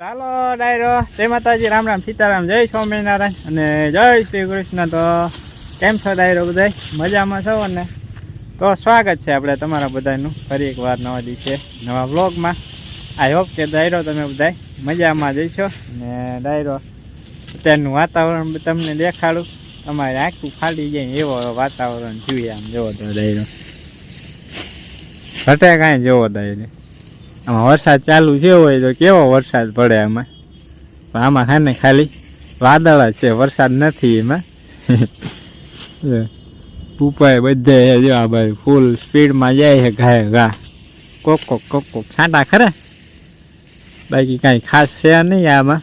ચાલો, ડાયરો. જય માતાજી, રામ રામ. સીતારામ. જય સ્વામિનારાયણ. અને જય શ્રી કૃષ્ણ. તો કેમ છો ડાયરો બધાય? મજામાં છો ને તો સ્વાગત છે આપણે તમારા બધાનું ફરી એકવાર નવા દિવસે, નવા વ્લોગમાં. આઈ હોપ કે ડાયરો તમે બધાય મજામાં જઈશો અને ડાયરો, અત્યારનું વાતાવરણ તમને દેખાડું. તમારે આખું ફાટી જાય એવો વાતાવરણ જોઈએ આમ. જોવો તો ડાયરો. ઘટે કાંઈ જોવો ડાયરો. આમાં વરસાદ ચાલુ છે હોય તો કેવો વરસાદ પડે આમાં પણ આમાં હા ને ખાલી વાદળ જ છે, વરસાદ નથી એમાં. ઉપાય બધે જો આ ભાઈ ફૂલ સ્પીડમાં જાય છે ઘાય ઘા. કોક કોક કોક કોક છાંટા ખરા? બાકી કાંઈ ખાસ છે નહીં આમાં.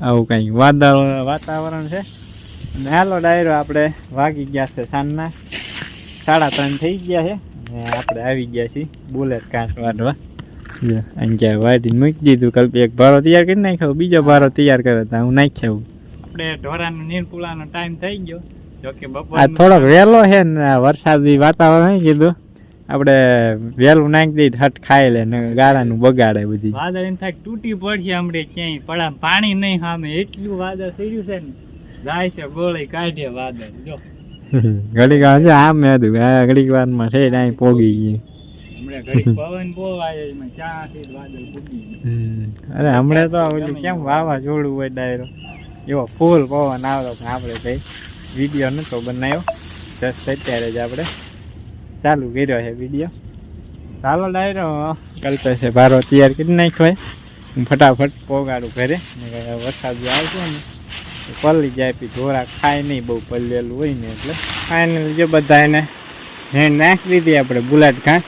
આવું કંઈક વાદળ, વાતાવરણ છે. અને હાલો ડાયરો આપણે વાગી ગયા છે સાંજના. સાડા ત્રણ થઈ ગયા છે. અને આપણે આવી ગયા છીએ બુલેટ ઘાસ વાઢવા. અંજા વાટી મૂકી દીધું. કલ્પે એક ભારો તૈયાર કરી નાખ્યો. બીજો ભારો તૈયાર કર્યો તો હું નાખ્યો આપણે ઢોરાનો નીરપુલાનો ટાઈમ થઈ ગયો. જોકે બપોર આ થોડોક વહેલો છે ને વરસાદી વાતાવરણ કીધું. આપણે વેલું નાખી દઈ હટ ખાઈ લે ને ગાળાનું બગાડે બધી. વાદળ એમ થાય તૂટી પડશે હમણે ક્યાંય. પડા પાણી નહીં સામે એટલું વાદળ ચડ્યું છે ને. જાય છે ગોળી કાઢે વાદળ. જો. ઘડીક વાર છે આમ મેં હતું આ ઘડીક વારમાં છે ને પોગી ગઈ. અરે હમણાં તો ઓલું કેમ વાવાઝોડું હોય ડાયરો? એવો ફૂલ પવન આવતો પણ આપણે ભાઈ વીડિયો નતો બનાવ્યો જસ્ટ અત્યારે જ આપણે ચાલુ કર્યો છે વીડિયો ચાલો ડાયરો કલ્પે છે ભારો તૈયાર કરી નાખ્યો હોય હું ફટાફટ પોગાડું ઘરે વરસાદ જો આવતો ને. પલળી જાય પછી ઢોરા ખાય નહીં, બહુ પલળેલું હોય ને એટલે. ફાઇનલ જો બધા એને હેન્ડ નાખી દીધી આપણે બુલેટ ઘાસ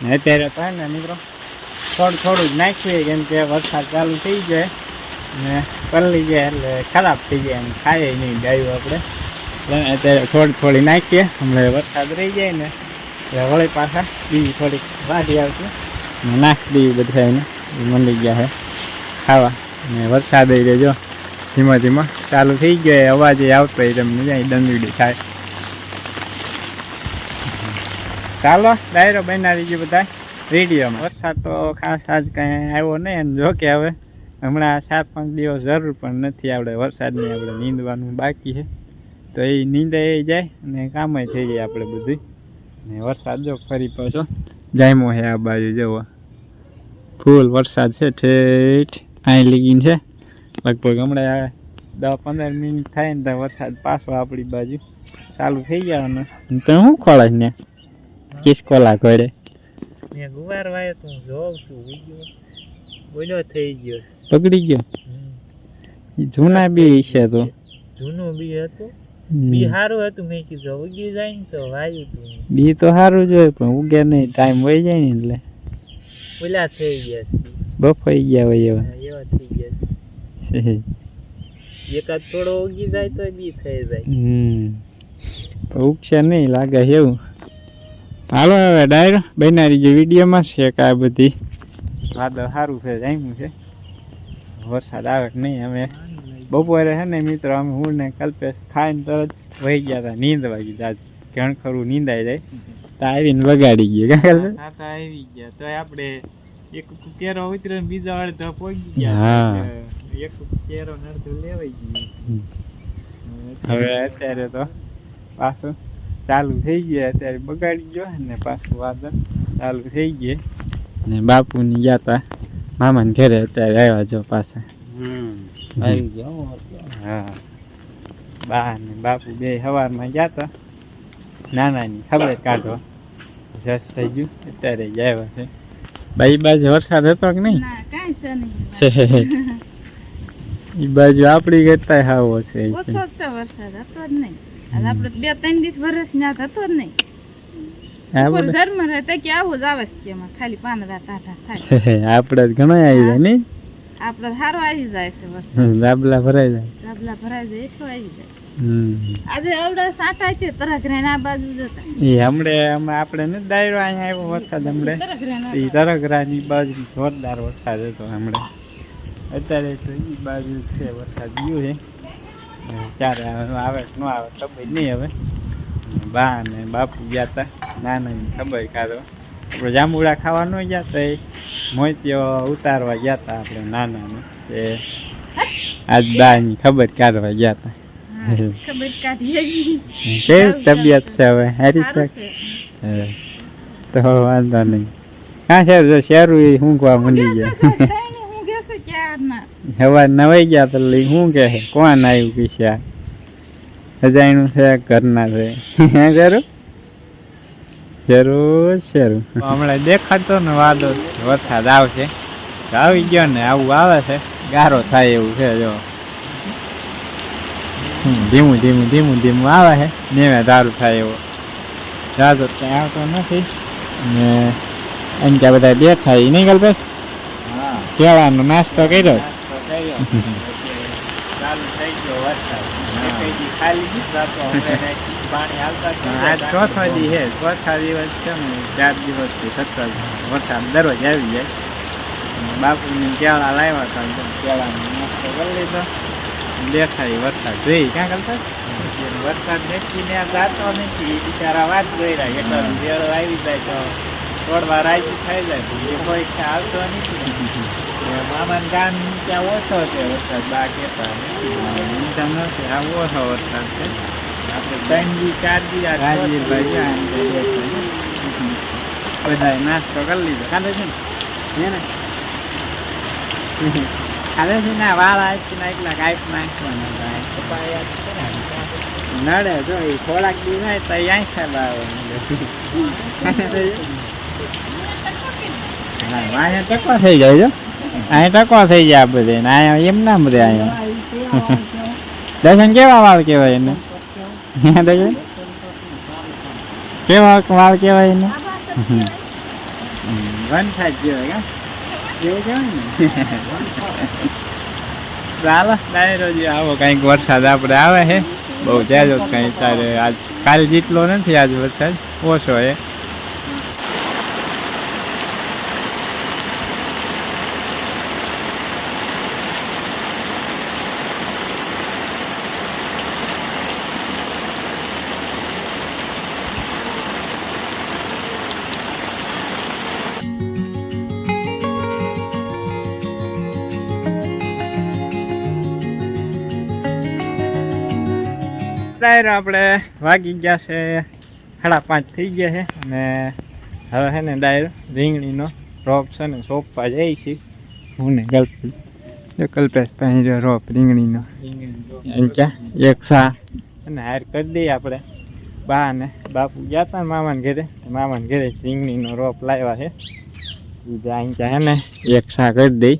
ને અત્યારે હે ને મિત્રો, થોડું થોડું જ નાખીએ કેમ કે વરસાદ ચાલુ થઈ જાય. ને પલળી જાય એટલે ખરાબ થઈ જાય અને ખાય નહીં ગાયું આપણે. અત્યારે થોડી થોડી નાખીએ. હમણાં વરસાદ રહી જાય ને, એટલે વળી પાછા બીજી થોડીક વાઢી આવશે. ને નાખી દઈએ બધા એને મંડી ગયા છે ખાવા. ને વરસાદ રહી જો ધીમા ધીમા. ચાલુ થઈ ગયો અવાજ એ આવતો તમને જાય દંગડી થાય. ચાલો, ડાયરો બનાવી ગયો બધા વિડીયોમાં વરસાદ તો ખાસ આજ કાંઈ આવ્યો નહીં જો કે હવે હમણાં ચાર પાંચ દિવસ જરૂર પણ નથી આપણે વરસાદની, આપણે નીંદવાનું બાકી છે. તો એ નીંદાઈ જાય, અને કામય થઈ જાય આપણે બધું ને વરસાદ જો ફરી પાછો જામ્યો છે આ બાજુ જવો ફૂલ વરસાદ છે, ઠેઠ. અહીં લીગીન છે. લગભગ હમણાં દસ પંદર મિનિટ થાય ને ત્યાં વરસાદ પાછો આપણી બાજુ ચાલુ થઈ જવાનો. તો શું ખોળે ને? કિસકોલા ઘરે? મેં ગુવાર વાયો તો હું જોઉં છું વીડિયો બોલ્યો થઈ ગયો. પકડી ગયો? જૂના બી છે તો. જૂનું બી હતું. બી સારું હતું. મેં કીધું ઉગી જાય ને તો વાયું તું. બી તો સારું જ હોય પણ ઉગે નહીં. ટાઈમ વહી જાય ને એટલે. ઓલા થઈ ગયા છે. બફાઈ ગયા હોય એવા. એવા થઈ ગયા છે. એકાદ થોડો ઉગી જાય તો બી થઈ જાય. હમ. ઉગશે નહીં લાગે એવું. હાલો હવે ડાયરો બનારી જે વિડીયોમાં છે કે આ બધી. વાદળ સારું છે જામ્યું છે. વરસાદ આવે કે નહીં અમે. બપોરે છે ને મિત્રો અમે હું ને કલ્પેશ ખાઈને તરત વહી ગયા હતા. નીંદવા કીધા ઘણ ખરું નીંદાઈ જાય. તો આવીને બગાડી ગયો. આવી ગયા. તો આપણે એક કેરો ઉતરે ને બીજા વાળે તો પહોંચી હા. ગયા એક કેરો નડતું લેવાઈ ગયો. હવે અત્યારે તો પાછું ચાલુ થઈ ગયા. અત્યારે બગાડી ગયો ને પાછું વાદળ ચાલુ થઈ ગયે. ને બાપુની ગયા તા. મામાને ઘરે અત્યારે આવ્યા જો પાછા. આવી ગયો હા બા ને બાપુ બે સવારમાં ગયા તા. નાનાની ખબર કાઢો. જસ થઈ ગયું. અત્યારે જ આવ્યા છે. બાઈ બાજુ વરસાદ હતો કે નહીં? ના છે એ બાજુ. આપણી કરતા હાવો છે વરસાદ હતો જ નહીં. આપણે બે ત્રણ દિવસ વરસ ના હતો જ નહીં. આપણે જ ઘણો આવી જાય નહીં? આપણે સારો આવી જાય છે વરસાદ. દાબલા ભરાઈ જાય. ડાબલા ભરાઈ જાય એટલો આવી જાય. આજે આવડા સાટા છે આ બાજુ જોતા. એ હમણે અમે આપણે ને દાયરો અહીંયા આવ્યો વરસાદ હમણે. એ તરગરાની બાજુ. જોરદાર વરસાદ હતો હમણે. અત્યારે તો એ બાજુ છે વરસાદ ગયો છે ક્યારે આવે ન આવે ખબર નહીં હવે. બા ને બાપુ ગયા હતા નાનાની ખબર કાઢો આપણે જાંબુડા ખાવા ન ગયા એ. મોતીઓ ઉતારવા ગયા હતા આપણે નાના ને તે આજ દાની ખબર કાઢવા ગયા હતા હા, ખબર કાઢી કેવી તબિયત છે હવે? હારી છે? તો વાંધો નહીં. હા શેર જો શેરું એ ઊંઘવા હું ગયા. છે. હવા નવાઈ ગયા તો લઈ શું કહે કોણ આવ્યું પીછા? અજાયણું છે ઘરના છે. હે હમણાં દેખાતો ને વાદો વરસાદ આવશે. તો આવી ગયો ને આવું આવે છે. ગારો થાય એવું છે જો. ધીમું ધીમું ધીમું ધીમું આવે છે નેવે દારૂ થાય એવો. જાતો ક્યાંય આવતો નથી. ને એમ કે બધા એ નહીં હા. કેળાનો નાસ્તો કર્યો. ચોથો દી છે ચોથા દિવસ છે ને ચાર દિવસથી સતત વરસાદ દરરોજ આવી જાય. બાપુની કેળા લાવ્યા હતા. કેળાનો નાસ્તો કરી લીધો. દેખાય વરસાદ જોઈ ક્યાં કરતા? વરસાદ દેખીને જાતો નથી બિચારા વાત કર્યા એટલો વેળો આવી જાય તો થોડવા રાજી થઈ જાય એ કોઈ આવતો નથી. મામાન ગામ ત્યાં ઓછો છે વરસાદ બા કહેતા નથી. નથી આ ઓછો વરસાદ છે. આપણે ત્રણ દી ચાર દી આ રાજીભાઈ. બધાએ નાસ્તો કરી લીધો. ખાધે છે ને? હે ને? ખાધે છે ને આ વાળ આપી નાખલા કાંઈક નાખવાના કાંઈ નડે જો એ થોડાક દી થાય તો અહીં ખેલ આવે હા વાંહે ટકો થઈ જાય જો અહીં ટકો થઈ જાય આ બધે ને અહીંયા એમ નામ રે અહીંયા દર્શન કેવા વાળ કહેવાય એને હે દર્શન કેવા વાળ કહેવાય એને વન સાઈડ કહેવાય કા એવું કહેવાય ને ચાલો ડાયરો જે આવો કંઈક વરસાદ આપણે આવે છે બહુ જાજો કંઈ તારે આજ કાલ જેટલો નથી આજ વરસાદ, ઓછો છે ડાયરો આપણે વાગી ગયા છે, સાડા પાંચ થઈ ગયા છે અને હવે છે ને ડાયરો રીંગણીનો રોપ છે ને સોંપવા જાય છે. હું ને કલ્પેશ જો કલ્પેશ પાસે જો રોપ રીંગણીનો. રીંગણી એક સા. અને હાર કરી દઈએ આપણે. બા ને બાપુ ગયા હતા મામાને ઘરે. મામાને ઘરે રીંગણીનો રોપ લાવ્યા છે. બીજા અહીં છે ને એક સા કરી દઈ.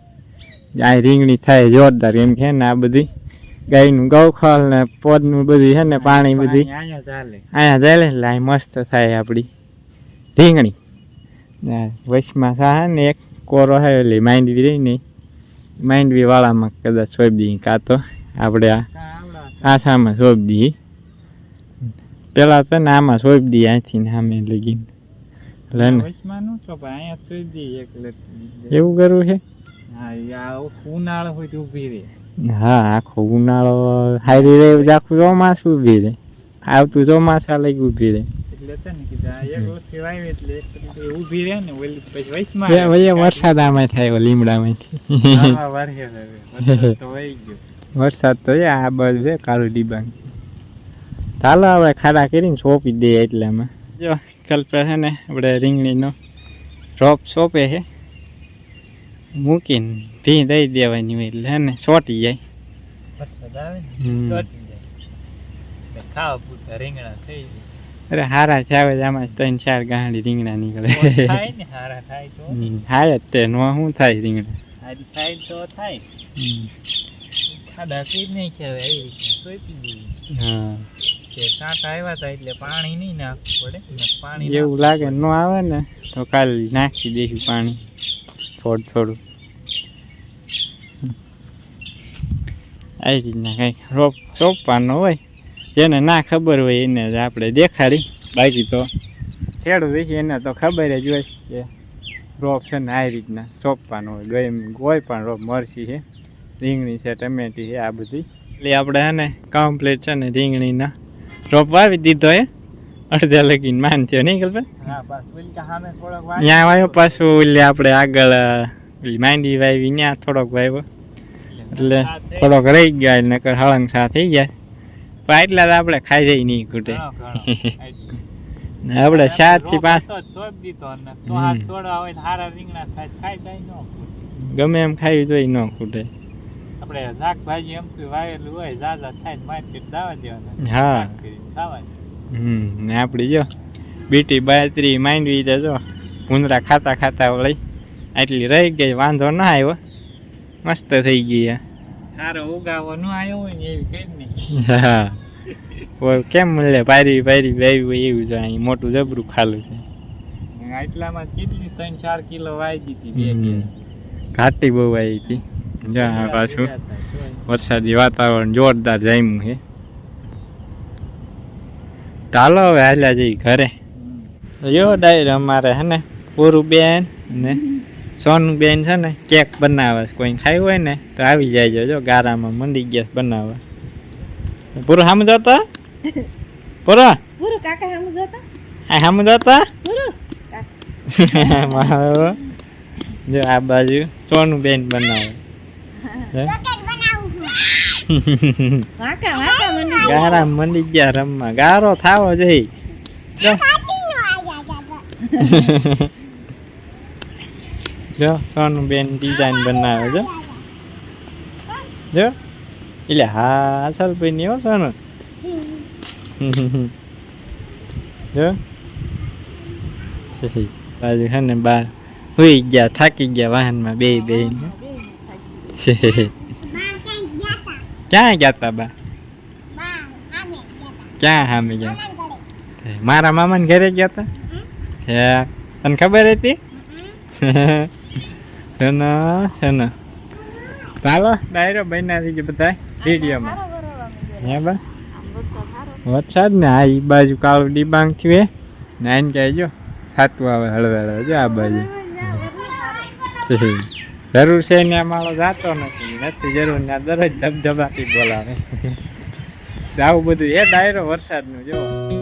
આ રીંગણી થાય જોરદાર એમ કે ને આ બધી. ગાયનું ગૌખલ ને પોદનું બધું છે ને પાણી બધી. અહીંયા ચાલે. એટલે મસ્ત થાય આપણી રીંગણી વૈશમાં વચમાં ને એક કોરો હે એટલે માંડવી રહી ને માંડવી વાળામાં કદાચ સોંપી દઈએ કાં તો આપણે આ આસામાં સોંપી દઈએ. પેલા તો ને આમાં સોંપી દઈએ અહીંથી ને આમે લગીને. છો એવું કરવું છે? ઉનાળો હોય તો ઊભી રહે. હા આખો ઉનાળો હારી રે આખું ચોમાસું ઊભી રહે. આવતું ચોમાસા લઈ ઊભી રહે. વરસાદ આમાં થાય લીમડામાંથી. વરસાદ તો છે આ બસ છે કાળું ડીબાંગ. ચાલો હવે ખાડા કરીને સોંપી દઈએ એટલામાં. જો કલ્પે છે ને આપણે રીંગણીનો રોપ સોંપે છે. મૂકીને ભી દઈ દેવાની હોય એટલે ને સોટી જાય. અરે હારા આવે આમાં ત્રણ ચાર ગાંડી રીંગણા નીકળે. થાય થાય થાય જ તે નો શું થાય રીંગણા. થાય તો થાય. ખાધા નહીં એવી હા. કે આવ્યા હતા એટલે પાણી નહીં નાખવું પડે પાણી એવું લાગે ન આવે ને તો કાલ નાખી દઈશું પાણી. થોડું થોડું આવી રીતના કંઈક રોપ સોંપવાનો હોય, જેને ના ખબર હોય એને જ આપણે દેખાડી. બાકી તો ખેડૂત છે એને તો ખબર જ હોય કે રોપ છે ને આ રીતના સોંપવાનો હોય. ગઈ કોઈ પણ રોપ મરસી છે, રીંગણી છે, ટમેટી છે, આ બધી. એટલે આપણે છે ને કમ્પ્લીટ છે ને રીંગણીના રોપ વાવી દીધો હે. અડધા લગીન માન થયો નહીં વાર ત્યાં વાયો પાછું ઓલે આપણે આગળ માંડી વાવી ત્યાં થોડોક વાવ્યો એટલે થોડોક રહી ગયા એટલે નકર હળંગ સા થઈ ગયા. પણ એટલા તો આપણે ખાઈ જાય નહીં ખૂટે. આપણે ચારથી પાંચ જાય ગમે એમ ખાઈ તો ન ખૂટે આપણે શાકભાજી એમ વાવેલું હોય ઝાઝા થાય માર્કેટ જવા દેવાના. હા. હમ ને આપણી જો બીટી બાયત્રી માંડવી તો જો ભૂંદરા ખાતા ખાતા વળી આટલી રહી ગઈ વાંધો ના આવ્યો મસ્ત થઈ ગઈ. સારો ઉગાવો ન આવ્યો હોય ને એવી કઈ નહીં હા કેમ મળે પાયરી પાયરી વાવી હોય એવું છે અહીં મોટું જબરું ખાલું છે આટલામાં કેટલી ત્રણ ચાર કિલો હમ. કિલો. ઘાટી બહુ આવી હતી પાછું. વરસાદી વાતાવરણ જોરદાર જામ્યું છે ચાલો હવે હાલ્યા જઈ ઘરે. યો જો ડાયર અમારે હે ને પૂરું બેન ને સોનું બેન છે ને કેક બનાવે છે. કોઈ ખાયું હોય ને તો આવી જાય જો ગારામાં મંડી ગયા છે બનાવવા. પૂરું સામે જતા? પૂરો? પૂરો કાકા સામે જતા? આ સામે જતા? પૂરો. જો આ બાજુ સોનું બેન બનાવે કાકા મંડી ગારા મંડી ગયા રમવા. ગારો થાવો જઈ. જો. સોનું બેન ડિઝાઇન બનાવે છે. જો. એટલે હા અસલ ભાઈ ની હો સોનું. જો. બાજુ હે ને બાર હુઈ ગયા થાકી ગયા વાહનમાં બે બે ક્યાં ગયા તા બા? ક્યાં સામે ગયા મારા મામાને ઘરે ગયા તા હે તને ખબર હતી શેનો શેનો ચાલો ડાયરો બન્યા થઈ ગયા બધા વિડીયોમાં હે બા વરસાદ ને આ ઈ બાજુ કાળું ડિબાંગ થયું હે ને આને કહેજો થાતું આવે હળવે હળવે જો આ બાજુ છે. જરૂર છે ને મારો જાતો નથી નથી જરૂર ને દરરોજ ધબધબાટી બોલાવે આવું બધું. એ ડાયરો વરસાદનું જો.